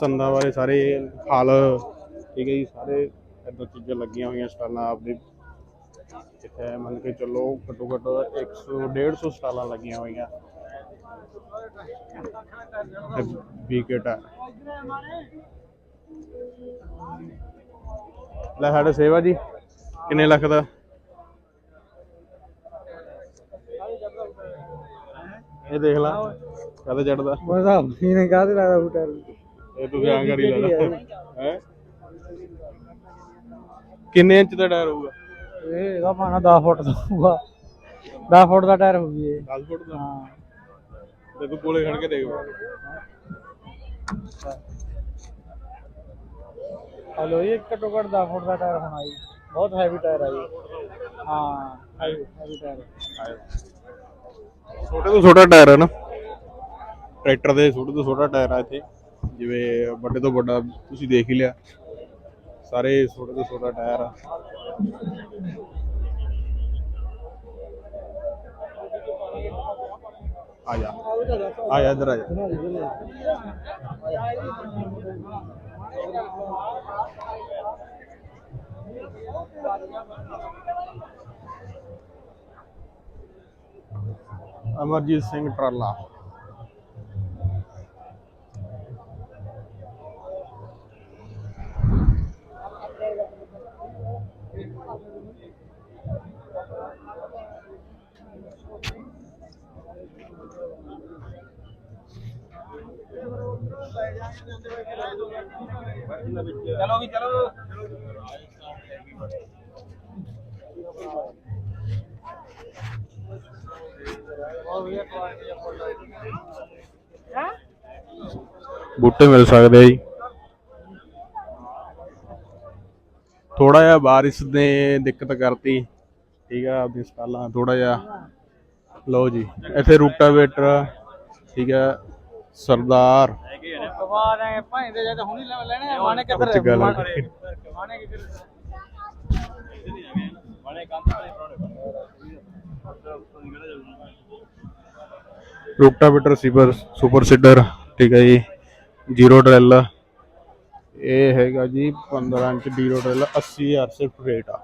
ਸੰਦਾਂ ਬਾਰੇ ਸਾਰੇ ਹਲ ਠੀਕ ਹੈ ਜੀ, ਸਾਰੇ ਇਦਾਂ ਚੀਜ਼ਾਂ ਲੱਗੀਆਂ ਹੋਈਆਂ ਸਟਾਲਾਂ ਆਪਦੇ। ਇੱਥੇ ਮੰਨ ਕੇ ਚੱਲੋ ਘੱਟੋ ਘੱਟ 100 150 ਸਟਾਲਾਂ ਲੱਗੀਆਂ ਹੋਈਆਂ। ਵਿਕਟ ਹੈ ਲੈ ਸਾਡੇ ਸੇਵਾ ਜੀ, ਕਿੰਨੇ ਲੱਖ ਦਾ? ਇਹ ਦੇਖ ਲਾ। ਕਦ ਚੜਦਾ ਮਜ਼ਾ ਮਹੀਨੇ ਕਾਹਦੇ ਲੱਗਦਾ ਬੂਟਾ ਇਹ ਤੂੰ ਕਿਆ ਕਰੀ ਲੈਣਾ ਹੈ? ਕਿੰਨੇ ਇੰਚ ਦਾ ਟਾਇਰ ਹੋਊਗਾ? ਇਹ ਇਹਦਾ ਪਾਣਾ 10 ਫੁੱਟ ਦਾ ਹੋਊਗਾ। 10 ਫੁੱਟ ਦਾ ਟਾਇਰ ਹੋਊਗੀ ਇਹ। 10 ਫੁੱਟ ਦਾ? ਹਾਂ। ਤੇ ਤੂੰ ਕੋਲੇ ਖੜ ਕੇ ਦੇਖ। ਹਲੋ ਇਹ ਘੱਟੋ ਘੱਟ 10 ਫੁੱਟ ਦਾ ਟਾਇਰ ਹੋਣਾ ਜੀ। ਬਹੁਤ ਹੈਵੀ ਟਾਇਰ ਆ ਜੀ। ਹਾਂ। Heavy heavy tyre. ਛੋਟੇ ਤੋਂ ਛੋਟਾ ਟਾਇਰ ਹੈ ਨਾ। ਟਰੈਕਟਰ ਦੇ ਛੋਟੇ ਤੋਂ ਛੋਟਾ ਟਾਇਰ ਆ ਇੱਥੇ, ਜਿਵੇਂ ਵੱਡੇ ਤੋਂ ਵੱਡਾ ਤੁਸੀਂ ਦੇਖ ਹੀ ਲਿਆ। ਸਾਰੇ ਛੋਟੇ ਤੋਂ ਛੋਟਾ ਟਾਇਰ ਆ। ਆ ਜਾ ਆ ਜਾ, ਇੱਧਰ ਆ ਜਾ। ਅਮਰਜੀਤ ਸਿੰਘ ਟਰਾਲਾ। ਚਲੋ ਵੀ ਚਲੋ। ਬੂਟੇ ਮਿਲ ਸਕਦੇ ਆ ਜੀ। ਥੋੜਾ ਜਿਹਾ ਬਾਰਿਸ਼ ਨੇ ਦਿੱਕਤ ਕਰਤੀ। ਠੀਕ ਆ ਆਪਣੀ ਸਟਾਲਾਂ ਥੋੜਾ ਜਿਹਾ। ਲਓ ਜੀ ਇੱਥੇ ਰੂਟਾਵੇਟਰ ਠੀਕ ਸਰਦਾਰ। ਆ, ਕਿੱਧਰ ਰੂਟਾਵੇਟਰ ਸੀਪਰ ਸੁਪਰ ਸੀਡਰ ਠੀਕ ਹੈ ਜੀ। ਜ਼ੀਰੋ ਡਰਿਲ ਇਹ ਹੈਗਾ ਜੀ 15 ਇੰਚ ਜ਼ੀਰੋ ਡਰਿਲ 80000 ਸਿਰਫ ਰੇਟ ਆ।